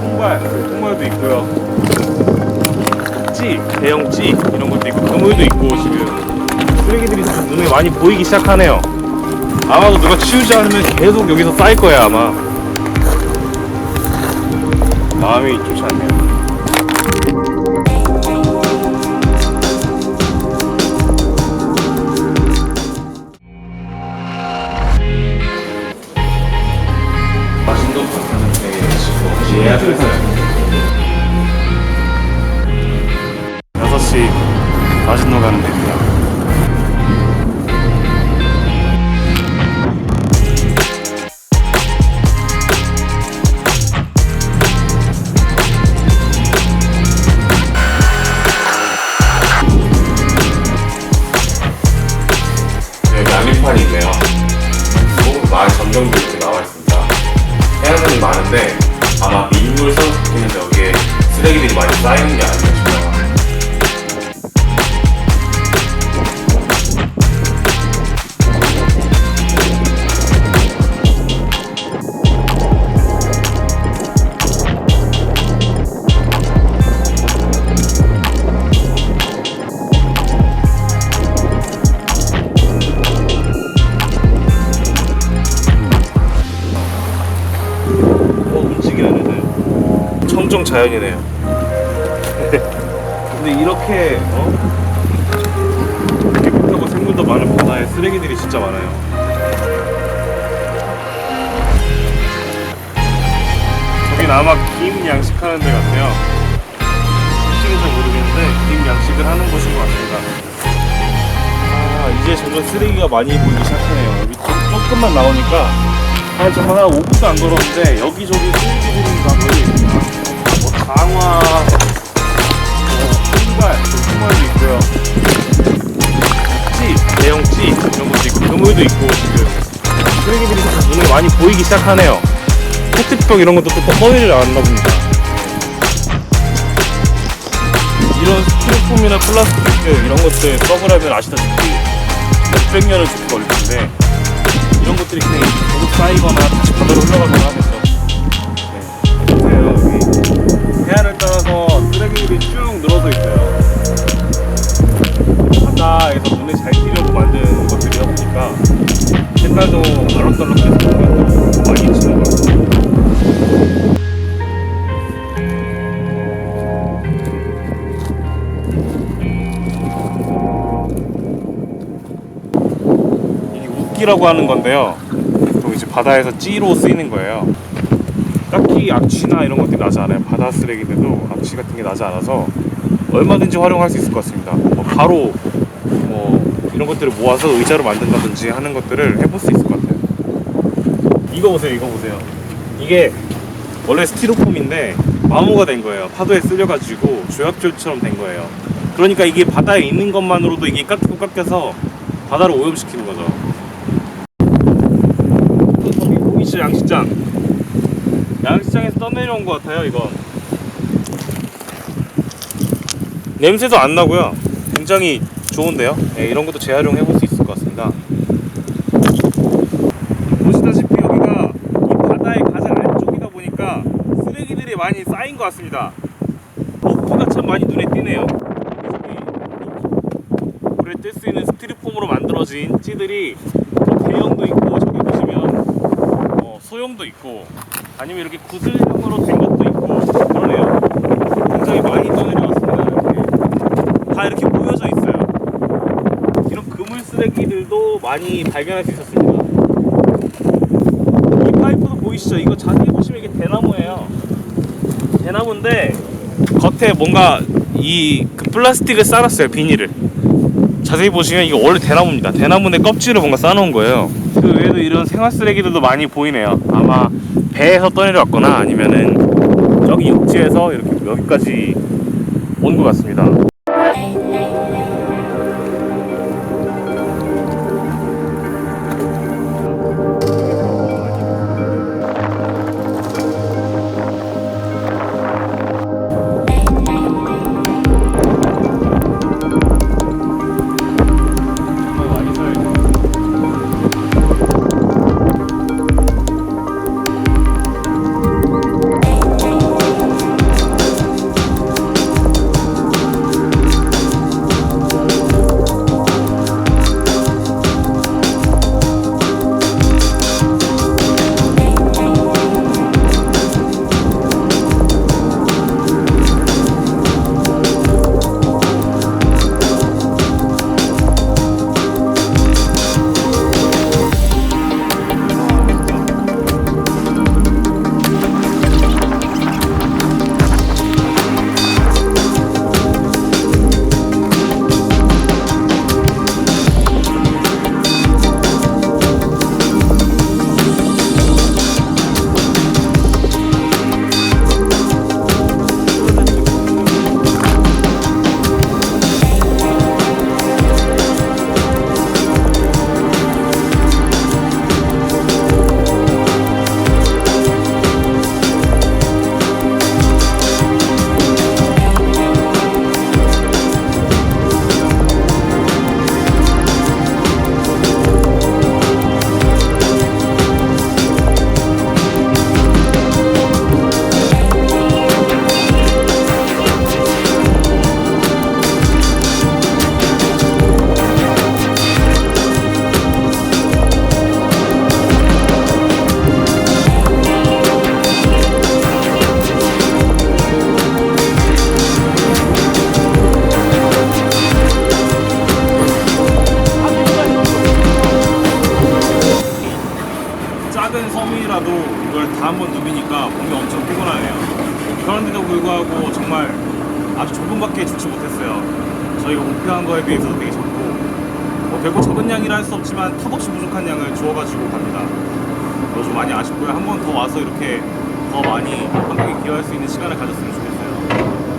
통발, 통발도 있고요. 찌, 대형 찌 이런 것도 있고 그물도 있고 지금 쓰레기들이 다 눈에 많이 보이기 시작하네요. 아마도 누가 치우지 않으면 계속 여기서 쌓일 거야 아마. 마음이 좋지 않네요. 6시 마신도 가는 데입니다. 네, 양리판이 있네요. 점점도 이렇게 나와 있습니다. 해안선이 많은데 아마 민물 선수기는 여기에 쓰레기들이 많이 쌓이는 게 싶어요. 청정 자연이네요. 근데 이렇게 어? 깨끗하고 생물도 많은 바다에 쓰레기들이 진짜 많아요. 저긴 아마 김 양식하는 데 같아요. 솔직히 잘 모르겠는데 김 양식을 하는 곳인 것 같습니다. 아 이제 점점 쓰레기가 많이 보이기 시작하네요. 좀 조금만 나오니까 한 정말 한 5분도 안 걸었는데 여기저기 쓰레기들이 막 걸려 장화, 뭐 신발, 신발도 있고요. 찌, 대형 찌 이런 것도 있고 그물도 있고 지금 쓰레기들이 다 눈에 많이 보이기 시작하네요. 페트병 이런 것도 또 꺼내질 않나 봅니다. 이런 스티로폼이나 플라스틱 이런 것들 썩으려면 아시다시피 몇백 년을 걸릴 텐데 이런 것들이 그냥 계속 쌓이거나 다시 바다로 흘러가거나 하겠 쭉 늘어서 있어요. 바다에서 눈에 잘 띄려고 만든 것들이다 보니까 색깔도 알록달록해서 많이 치는 것 같아요. 이게 웃기라고 하는 건데요. 이제 바다에서 찌로 쓰이는 거예요. 딱히 악취나 이런 것들이 나지 않아요. 바다 쓰레기들도 악취 같은 게 나지 않아서 얼마든지 활용할 수 있을 것 같습니다. 뭐 바로 뭐 이런 것들을 모아서 의자로 만든다든지 하는 것들을 해볼 수 있을 것 같아요. 이거 보세요, 이거 보세요. 이게 원래 스티로폼인데 마모가 된 거예요. 파도에 쓸려가지고 조약줄처럼 된 거예요. 그러니까 이게 바다에 있는 것만으로도 이게 깎이고 깎여서 바다를 오염시키는 거죠. 또 저기 보이시죠 양식장. 양식장에서 떠내려온 것 같아요 이건. 냄새도 안 나고요. 굉장히 좋은데요. 예, 이런 것도 재활용해 볼 수 있을 것 같습니다. 보시다시피 여기가 이 바다의 가장 안쪽이다 보니까 쓰레기들이 많이 쌓인 것 같습니다. 목표가 참 많이 눈에 띄네요. 물에 뜰 수 있는 스티로폼으로 만들어진 찌들이 뭐 대형도 있고 저기 보시면 어, 소형도 있고 아니면 이렇게 구슬형으로 된 것도 있고 그러네요. 굉장히 많이 떠내려왔습니다. 이렇게 다 이렇게 모여져 있어요. 이런 그물 쓰레기들도 많이 발견할 수 있었습니다. 이 파이프도 보이시죠? 이거 자세히 보시면 이게 대나무예요. 대나무인데 겉에 뭔가 이 그 플라스틱을 쌓았어요 비닐을 자세히 보시면 이거 원래 대나무입니다 대나무인데 껍질을 뭔가 쌓아놓은 거예요 그 외에도 이런 생활 쓰레기들도 많이 보이네요 아마 배에서 떠내려왔거나 아니면은 저기 육지에서 이렇게 여기까지 온 것 같습니다 한 번 누비니까 몸이 엄청 피곤하네요. 그런데도 불구하고 정말 아주 조금밖에 주지 못했어요. 저희가 목표한 거에 비해서도 되게 적고 뭐 결국 적은 양이라 할 수 없지만 턱없이 부족한 양을 주어가지고 갑니다. 좀 많이 아쉽고요. 한 번 더 와서 이렇게 더 많이 관객에 기여할 수 있는 시간을 가졌으면 좋겠어요.